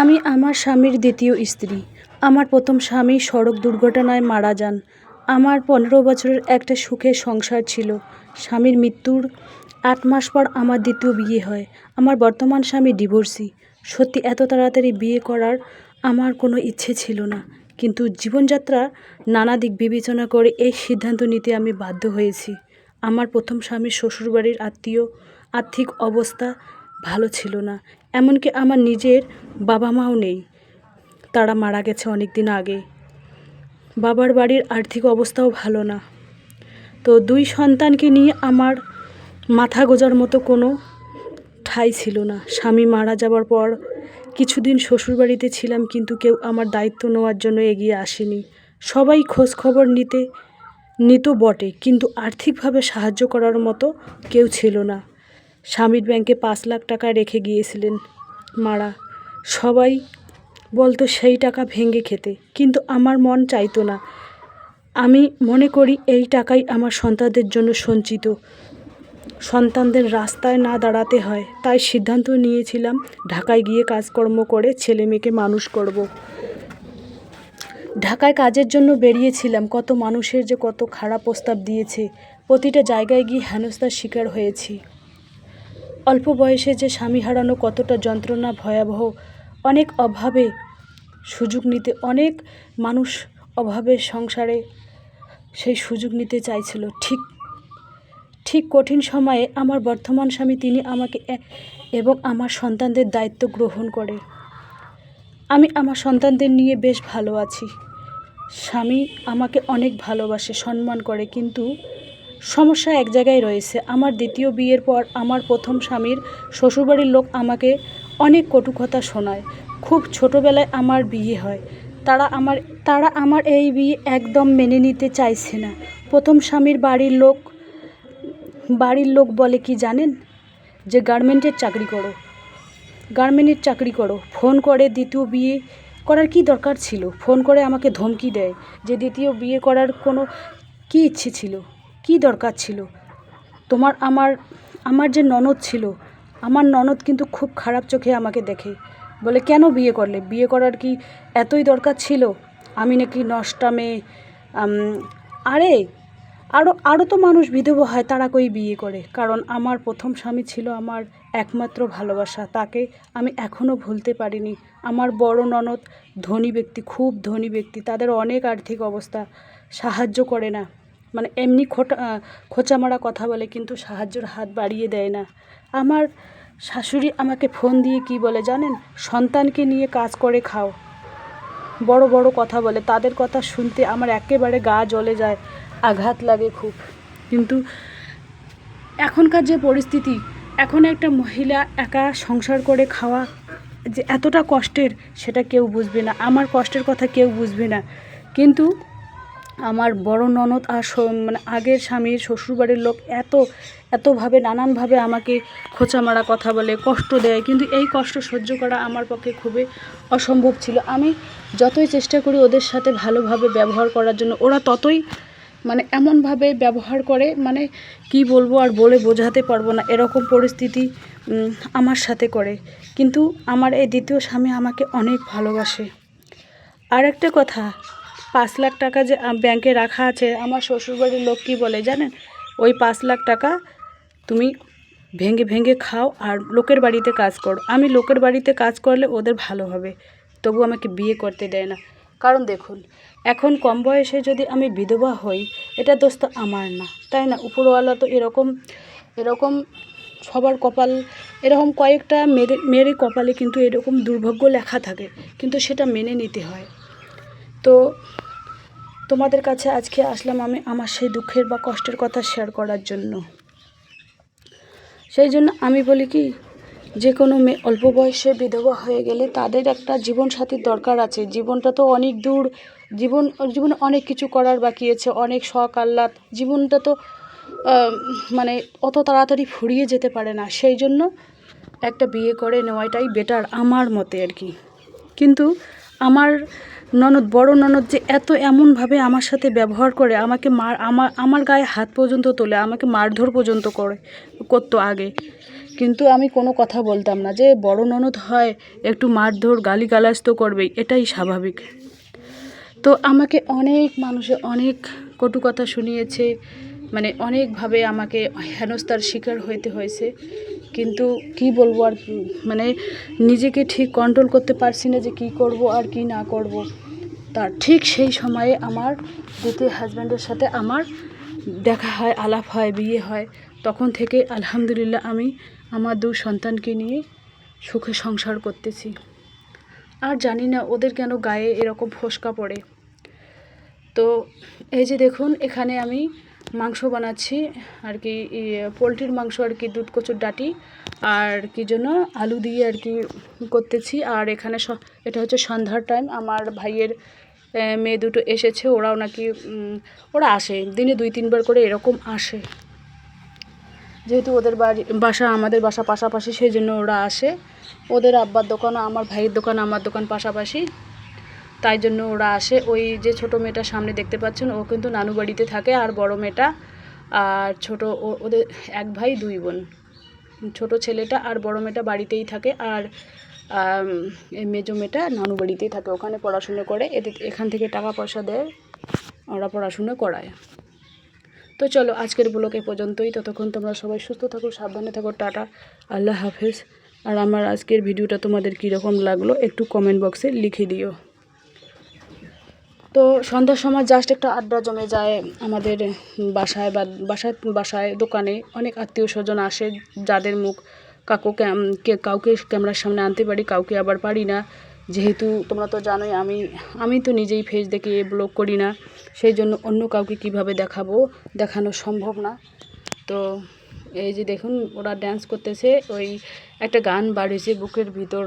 আমি আমার স্বামীর দ্বিতীয় স্ত্রী। আমার প্রথম স্বামী সড়ক দুর্ঘটনায় মারা যান। আমার পনেরো বছরের একটা সুখের সংসার ছিল। স্বামীর মৃত্যুর আট মাস পর আমার দ্বিতীয় বিয়ে হয়। আমার বর্তমান স্বামী ডিভোর্সি। সত্যি এত তাড়াতাড়ি বিয়ে করার আমার কোনো ইচ্ছে ছিল না। কিন্তু জীবনযাত্রা নানা দিক বিবেচনা করে এই সিদ্ধান্ত নিতে আমি বাধ্য হয়েছি। আমার প্রথম স্বামীর শ্বশুরবাড়ির আত্মীয়, আর্থিক অবস্থা ভালো ছিল না। এমনকি আমার নিজের বাবা মাও নেই। তারা মারা গেছে অনেক দিন আগে। বাবার বাড়ির আর্থিক অবস্থাও ভালো না। তো দুই সন্তানকে নিয়ে আমার মাথা গোজার মতো কোনো ঠাই ছিল না। স্বামী মারা যাবার পর কিছুদিন শ্বশুরবাড়িতে ছিলাম কিন্তু কেউ আমার দায়িত্ব নেওয়ার জন্য এগিয়ে আসেনি। সবাই খোঁজ খবর নিতে, নিত বটে, কিন্তু আর্থিকভাবে সাহায্য করার মতো কেউ ছিল না। স্বামীর ব্যাংকে পাঁচ লাখ টাকা রেখে গিয়েছিলেন মারা। সবাই বলতো, সেই টাকা ভেঙে খেতে। কিন্তু আমার মন চাইতো না। আমি মনে করি, এই টাকাই আমার সন্তানদের জন্য সঞ্চিত। সন্তানদের রাস্তায় না দাঁড়াতে হয়। তাই সিদ্ধান্ত নিয়েছিলাম, ঢাকায় গিয়ে কাজকর্ম করে ছেলে মেয়েকে মানুষ করব। ঢাকায় কাজের জন্য বেরিয়েছিলাম। কত মানুষের যে কত খারাপ প্রস্তাব দিয়েছে। প্রতিটা জায়গায় গিয়ে হেনস্থার শিকার হয়েছি। অল্প বয়সে যে স্বামী হারানো কতটা যন্ত্রণা ভয়াবহ, অনেক অভাবে সুযোগ নিতে, অনেক মানুষ অভাবে সংসারে সেই সুযোগ নিতে চাইছিল। ঠিক ঠিক কঠিন সময়ে আমার বর্তমান স্বামী তিনি আমাকে এবং আমার সন্তানদের দায়িত্ব গ্রহণ করে। আমি আমার সন্তানদের নিয়ে বেশ ভালো আছি। স্বামী আমাকে অনেক ভালোবাসে, সম্মান করে, কিন্তু সমস্যা এক জায়গায় রয়েছে। আমার দ্বিতীয় বিয়ের পর আমার প্রথম স্বামীর শ্বশুরবাড়ির লোক আমাকে অনেক কটু কথা শোনায়। খুব ছোটোবেলায় আমার বিয়ে হয়। তারা আমার তারা আমার এই বিয়ে একদম মেনে নিতে চাইছে না। প্রথম স্বামীর বাড়ির লোক বাড়ির লোক বলে কি জানেন? যে গার্মেন্টের চাকরি করো। গার্মেন্টের চাকরি করো। ফোন করে দ্বিতীয় বিয়ে করার কি দরকার ছিল? ফোন করে আমাকে ধমকি দেয় যে দ্বিতীয় বিয়ে করার কোনো কি ইচ্ছে ছিল? কি দরকার ছিল? তোমার আমার আমার যে ননদ ছিল, আমার ননদ কিন্তু খুব খারাপ চোখে আমাকে দেখে। বলে, কেন বিয়ে করলে? বিয়ে করার কি এতই দরকার ছিল? আমি নাকি নষ্টা মেয়ে আরে আরও আরও তো মানুষ বিধবা হয়, তারা কই বিয়ে করে? কারণ আমার প্রথম স্বামী ছিল আমার একমাত্র ভালোবাসা। তাকে আমি এখনও ভুলতে পারিনি। আমার বড় ননদ ধনী ব্যক্তি, খুব ধনী ব্যক্তি। তাদের অনেক আর্থিক অবস্থা সাহায্য করে না। মানে এমনি খোটা আহ, খোঁচা মারা কথা বলে কিন্তু সাহায্যের হাত বাড়িয়ে দেয় না। আমার শাশুড়ি আমাকে ফোন দিয়ে কি বলে জানেন? সন্তানকে নিয়ে কাজ করে খাও। বড় বড় কথা বলে তাদের কথা শুনতে আমার একেবারে গা জ্বলে যায় আঘাত লাগে খুব। কিন্তু এখনকার যে পরিস্থিতি এখন একটা মহিলা একা সংসার করে খাওয়া যে এতটা কষ্টের সেটা কেউ বুঝবে না। আমার কষ্টের কথা কেউ বুঝবে না। কিন্তু আমার বড় ননদ আর মানে আগের স্বামীর শ্বশুরবাড়ির লোক এত, এতভাবে, নানানভাবে আমাকে খোঁচা মারা কথা বলে, কষ্ট দেয়। কিন্তু এই কষ্ট সহ্য করা আমার পক্ষে খুবই অসম্ভব ছিল। আমি যতই চেষ্টা করি ওদের সাথে ভালোভাবে ব্যবহার করার জন্য, ওরা ততই মানে এমনভাবে ব্যবহার করে মানে কি বলব আর বলে বোঝাতে পারব না, এরকম পরিস্থিতি আমার সাথে করে। কিন্তু আমার এই দ্বিতীয় স্বামী আমাকে অনেক ভালোবাসে। আর একটা কথা পাঁচ লাখ টাকা যে ব্যাংকে রাখা আছে, আমার শ্বশুরবাড়ির লোক কী বলে জানেন? ওই পাঁচ লাখ টাকা তুমি ভেঙে ভেঙে খাও আর লোকের বাড়িতে কাজ করো। আমি লোকের বাড়িতে কাজ করলে ওদের ভালো হবে, তবু আমাকে বিয়ে করতে দেয় না। কারণ দেখুন, এখন কম বয়সে যদি আমি বিধবা হই, এটা দোষ তো আমার না, তাই না? উপরওয়ালা তো এরকম এরকম সবার কপাল, এরকম কয়েকটা মেরে মেরে কপালে কিন্তু এরকম দুর্ভাগ্য লেখা থাকে, কিন্তু সেটা মেনে নিতে হয়। তো তোমাদের কাছে আজকে আসলাম আমি আমার সেই দুঃখের বা কষ্টের কথা শেয়ার করার জন্য। সেই জন্য আমি বলি কি, যে কোনো মেয়ে অল্প বয়সে বিধবা হয়ে গেলে তাদের একটা জীবন জীবনসাথীর দরকার আছে। জীবনটা তো অনেক দূর, জীবন, জীবনে অনেক কিছু করার বাকি আছে, অনেক শখ, আহ্লাদ। জীবনটা তো মানে অত তাড়াতাড়ি ফুরিয়ে যেতে পারে না। সেই জন্য একটা বিয়ে করে নেওয়াটাই বেটার আমার মতে আর কি। কিন্তু আমার ননদ, বড় ননদ যে এত এমনভাবে আমার সাথে ব্যবহার করে, আমাকে মার, আমার আমার গায়ে হাত পর্যন্ত তোলে, আমাকে মারধর পর্যন্ত করে, করতো আগে। কিন্তু আমি কোনো কথা বলতাম না যে বড় ননদ হয়, একটু মারধর, গালিগালাজ তো করবেই, এটাই স্বাভাবিক। তো আমাকে অনেক মানুষে অনেক কটু কথা শুনিয়েছে মানে অনেকভাবে আমাকে হেনস্থার শিকার হইতে হয়েছে। কিন্তু কি বলব আর মানে নিজেকে ঠিক কন্ট্রোল করতে পারছি না যে কি করব আর কি না করব। তার ঠিক সেই সময়ে আমার দ্বিতীয় হাজব্যান্ডের সাথে আমার দেখা হয়, আলাপ হয়, বিয়ে হয়। তখন থেকে আলহামদুলিল্লাহ আমি আমার দু সন্তানকে নিয়ে সুখে সংসার করতেছি। আর জানি না ওদের কেন গায়ে এরকম ফোসকা পড়ে। তো এই যে দেখুন, এখানে আমি মাংস বানাচ্ছি, আর কি পোলট্রির মাংস, আর কি, দুধ, কচুর ডাটি, আর কি জন্য আলু দিয়ে, আর কি, করতেছি। আর এখানে এটা হচ্ছে সন্ধ্যার টাইম আমার ভাইয়ের মেয়ে দুটো এসেছে, ওরাও নাকি ওরা আসে, দিনে দুই, তিনবার করে এরকম আসে। যেহেতু ওদের বাড়ি, বাসা, আমাদের বাসা পাশাপাশি, সেই জন্য ওরা আসে। ওদের আব্বার দোকান আমার ভাইয়ের দোকান, আমার দোকান পাশাপাশি। তাই জন্য ওরা আসে। ওই যে ছোট মেয়েটা সামনে দেখতে পাচ্ছেন, ও কিন্তু নানু বাড়িতে থাকে আর বড় মেয়েটা আর ছোট ওদের এক ভাই, দুই বোন। ছোট ছেলেটা আর বড় মেয়েটা বাড়িতেই থাকে আর মেজো মেয়েটা নানু বাড়িতেই থাকে। ওখানে পড়াশুনো করে, এদের, এখান থেকে টাকা পয়সা দেয়, ওরা পড়াশুনো করায়। তো চলো, আজকের ব্লগ এ পর্যন্তই। ততক্ষণ তোমরা সবাই সুস্থ থাকো, সাবধানে থাকো, টাটা, আল্লাহ হাফেজ। আর আমার আজকের ভিডিওটা তোমাদের কীরকম লাগল একটু কমেন্ট বক্সে লিখে দিও। তো সন্ধ্যার সময় জাস্ট একটা আড্ডা জমে যায় আমাদের বাসায় বা বাসায় বাসায়, দোকানে। অনেক আত্মীয় স্বজন আসে যাদের মুখ কাকু কাউকে ক্যামেরার সামনে আনতে পারি, কাউকে আবার পারি না। যেহেতু তোমরা তো জানোই আমি আমি তো নিজেই ফেস দেখে ব্লগ করি না। সেই জন্য অন্য কাউকে কীভাবে দেখাবো, দেখানো সম্ভব না। তো এই যে দেখুন, ওরা ড্যান্স করতেছে। ওই একটা গান বাড়িয়েছে বুকের ভিতর।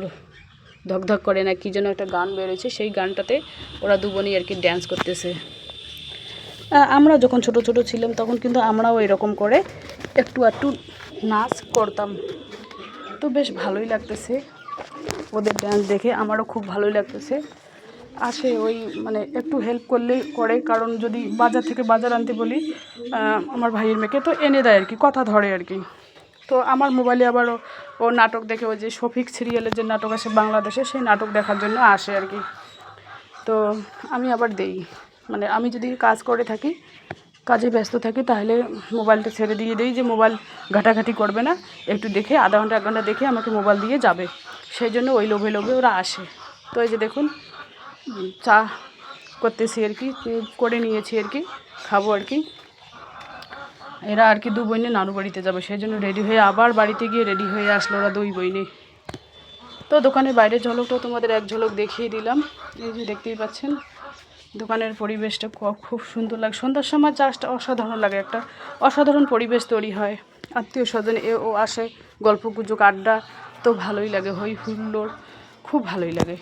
ধকধক করে না কি যেন একটা গান বেরোচ্ছে সেই গানটাতে ওরা দু বোনই আর কি ড্যান্স করতেছে। আমরা যখন ছোট ছোট ছিলাম তখন কিন্তু আমরাও এরকম করে একটু একটু নাচ করতাম। তো বেশ ভালোই লাগতেছে ওদের ড্যান্স দেখে, আমারও খুব ভালোই লাগতেছে। আসে ওই মানে একটু হেল্প করলেই করে, কারণ যদি বাজার থেকে বাজার আনতে বলি আমার ভাইয়ের মেয়েকে, তো এনে দেয় আর কি, কথা ধরে আর কি। তো আমার মোবাইলে আবার ও- ও নাটক দেখে ওই যে শফিক সিরিয়ালের যে নাটক আছে বাংলাদেশে, সেই নাটক দেখার জন্য আসে আর কি। তো আমি আবার দেই। মানে আমি যদি কাজ করে থাকি, কাজে ব্যস্ত থাকি, তাহলে মোবাইলটা ছেড়ে দিয়ে দিই যে মোবাইল ঘাটাঘাটি করবে না। একটু দেখে, আধা ঘণ্টা, এক ঘণ্টা দেখে আমাকে মোবাইল দিয়ে যাবে। সেই জন্য ওই লোভে লোভে ওরা আসে। তো এই যে দেখুন চা করতেছি আর কি করে নিয়েছি আর কি, খাব আর কি। এরা আর কি দু বইনে নানু বাড়িতে যাবে, সেই জন্য রেডি হয়ে আবার বাড়িতে গিয়ে রেডি হয়ে আসলো ওরা দুই বইনে। তো দোকানের বাইরের ঝলকটাও তোমাদের এক ঝলক দেখিয়ে দিলাম। এই যে দেখতেই পাচ্ছেন, দোকানের পরিবেশটা খুব সুন্দর লাগে। সন্ধ্যার সময় চাষটা অসাধারণ লাগে, একটা অসাধারণ পরিবেশ তৈরি হয়। আত্মীয় স্বজন এ ও আসে, গল্প গুজব, আড্ডা তো ভালোই লাগে হই হুল্লোড় খুব ভালোই লাগে।